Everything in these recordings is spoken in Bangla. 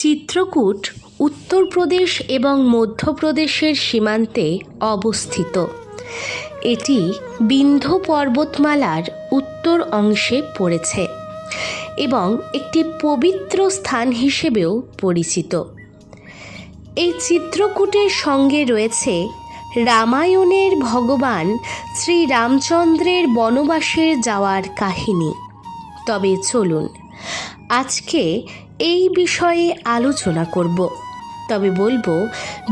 চিত্রকূট উত্তরপ্রদেশ এবং মধ্যপ্রদেশের সীমান্তে অবস্থিত। এটি বিন্ধ্য পর্বতমালার উত্তর অংশে পড়েছে এবং একটি পবিত্র স্থান হিসেবেও পরিচিত। এই চিত্রকূটের সঙ্গে রয়েছে রামায়ণের ভগবান শ্রী রামচন্দ্রের বনবাসের যাওয়ার কাহিনী। তবে চলুন আজকে এই বিষয়ে আলোচনা করব। তবে বলব,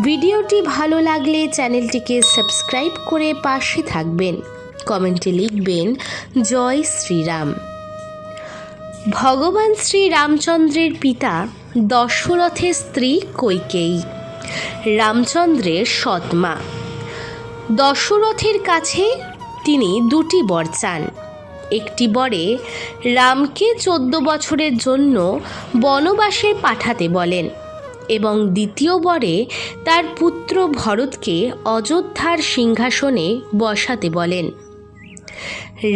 ভিডিওটি ভালো লাগলে চ্যানেলটিকে সাবস্ক্রাইব করে পাশে থাকবেন। কমেন্টে লিখবেন, জয় শ্রীরাম। ভগবান শ্রী রামচন্দ্রের পিতা দশরথের স্ত্রী কৈকেয়ী, রামচন্দ্রের সৎমা দশরথের কাছে তিনি দুটি বর চান। একটি বরে, রামকে চোদ্দ বছরের জন্য বনবাসে পাঠাতে বলেন এবং দ্বিতীয় বরে তার পুত্র ভরতকে অযোধ্যার সিংহাসনে বসাতে বলেন।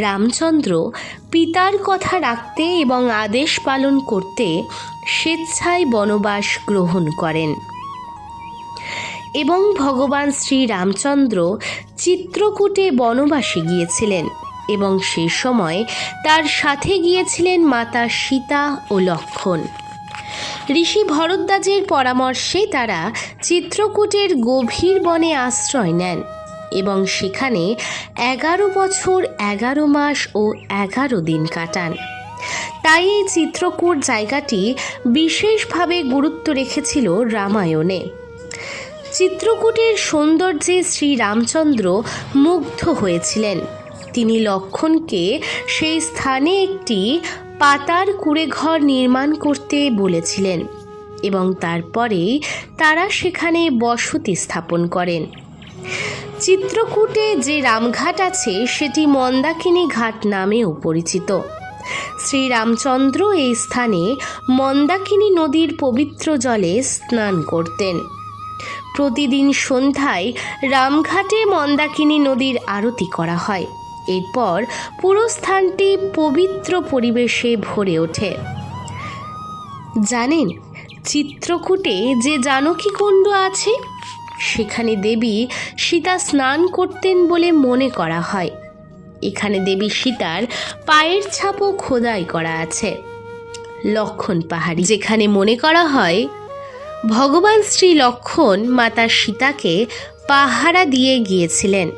রামচন্দ্র পিতার কথা রাখতে এবং আদেশ পালন করতে স্বেচ্ছায় বনবাস গ্রহণ করেন এবং ভগবান শ্রী রামচন্দ্র চিত্রকূটে বনবাসে গিয়েছিলেন। এবং সে সময় তার সাথে গিয়েছিলেন মাতা সীতা ও লক্ষণ। ঋষি ভরদ্বাজের পরামর্শে তারা চিত্রকূটের গভীর বনে আশ্রয় নেন এবং সেখানে এগারো বছর, এগারো মাস ও এগারো দিন কাটান। তাই এই চিত্রকূট জায়গাটি বিশেষভাবে গুরুত্ব রেখেছিল রামায়ণে। চিত্রকূটের সৌন্দর্যে শ্রী রামচন্দ্র মুগ্ধ হয়েছিলেন। তিনি লক্ষণকে সেই স্থানে একটি পাতার কুড়েঘর নির্মাণ করতে বলেছিলেন এবং তারপরেই তারা সেখানে বসতি স্থাপন করেন। চিত্রকূটে যে রামঘাট আছে, সেটি মন্দাকিনী ঘাট নামেও পরিচিত। শ্রীরামচন্দ্র এই স্থানে মন্দাকিনী নদীর পবিত্র জলে স্নান করতেন। প্রতিদিন সন্ধ্যায় রামঘাটে মন্দাকিনী নদীর আরতি করা হয়। এরপর পুরো স্থানটি পবিত্র পরিবেশে ভরে ওঠে। জানেন, চিত্রকূটে যে জানকী কুণ্ড আছে, সেখানে দেবী সীতা স্নান করতেন বলে মনে করা হয়। এখানে দেবী সীতার পায়ের ছাপও খোদাই করা আছে। লক্ষণ পাহাড়ি, যেখানে মনে করা হয়, ভগবান শ্রী লক্ষণ মাতা সীতাকে পাহারা দিয়ে গিয়েছিলেন।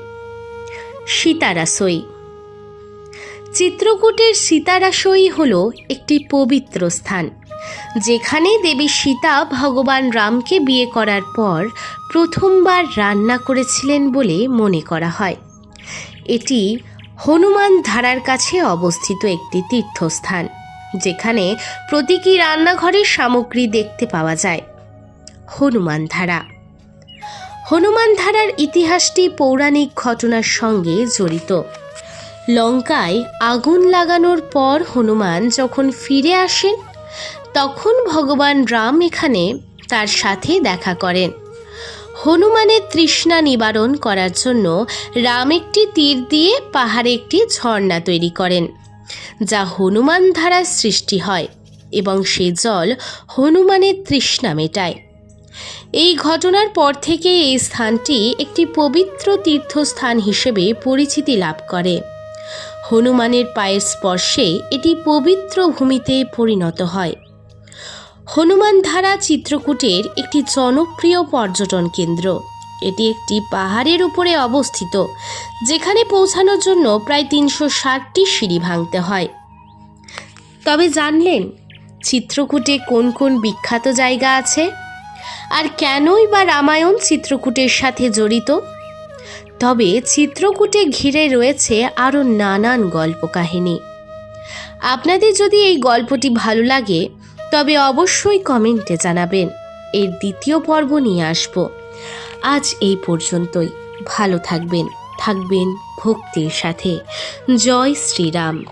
সীতারাসই চিত্রকূটের সীতারাসই হল একটি পবিত্র স্থান, যেখানে দেবী সীতা ভগবান রামকে বিয়ে করার পর প্রথমবার রান্না করেছিলেন বলে মনে করা হয়। এটি হনুমান ধারার কাছে অবস্থিত একটি তীর্থস্থান, যেখানে প্রতীকী রান্নাঘরের সামগ্রী দেখতে পাওয়া যায়। হনুমান ধারা হনুমান ধারার ইতিহাসটি পৌরাণিক ঘটনার সঙ্গে জড়িত। লঙ্কায় আগুন লাগানোর পর হনুমান যখন ফিরে আসেন, তখন ভগবান রাম এখানে তার সাথে দেখা করেন। হনুমানের তৃষ্ণা নিবারণ করার জন্য রাম একটি তীর দিয়ে পাহাড়ে একটি ঝর্ণা তৈরি করেন, যা হনুমান ধারার সৃষ্টি হয় এবং সে জল হনুমানের তৃষ্ণা মেটায়। এই ঘটনার পর থেকে এই স্থানটি একটি পবিত্র তীর্থস্থান হিসেবে পরিচিতি লাভ করে। হনুমানের পায়ের স্পর্শে এটি পবিত্র ভূমিতে পরিণত হয়। হনুমান ধারা চিত্রকূটের একটি জনপ্রিয় পর্যটন কেন্দ্র। এটি একটি পাহাড়ের উপরে অবস্থিত, যেখানে পৌঁছানোর জন্য প্রায় তিনশো ষাটটি সিঁড়ি ভাঙতে হয়। তবে জানলেন, চিত্রকূটে কোন কোন বিখ্যাত জায়গা আছে? আর কেনই বা রামায়ণ চিত্রকূটের সাথে জড়িত? তবে চিত্রকূটে ঘিরে রয়েছে আরও নানান গল্প কাহিনী আপনাদের যদি এই গল্পটি ভালো লাগে, তবে অবশ্যই কমেন্টে জানাবেন। এর দ্বিতীয় পর্ব নিয়ে আসব। আজ এই পর্যন্তই। ভালো থাকবেন। থাকবেন ভক্তির সাথে। জয় শ্রীরাম।